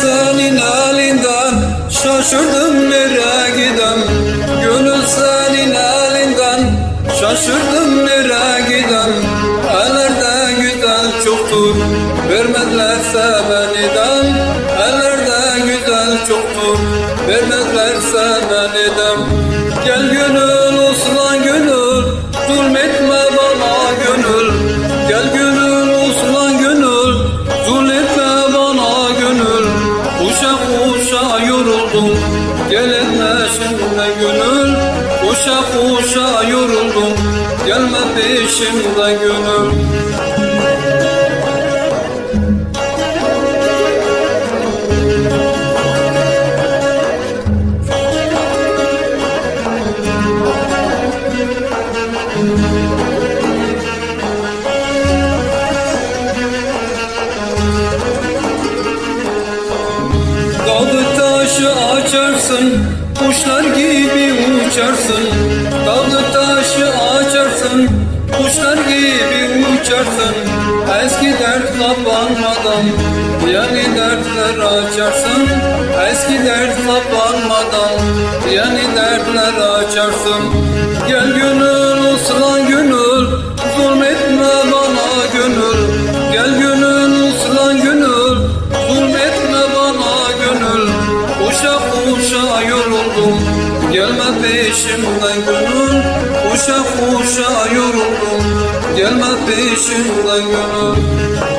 senin elinden Şaşırdım nereye gidem Gönül senin elinden Şaşırdım nereye gidem Ellerde güzel çoktur Vermezlerse beniden. Ellerde güzel çoktur Vermezlerse beniden. Gel gönül uslan gönül Zulmetme bana gönül yoruldum. Gel etme şimdi gönül Kuşa kuşa yoruldum. Gelme peşimde gönül açarsın Kuşlar gibi uçarsın Dağlı taşı açarsın Kuşlar gibi uçarsın. Eski dert kapanmadan Yani dertler açarsın. Eski dert kapanmadan Yani dertler açarsın. Gel gönül uslan uşa yoruldum. Gelme peşimden gönül. Uşa uşa yoruldum. Gelme peşimden gönül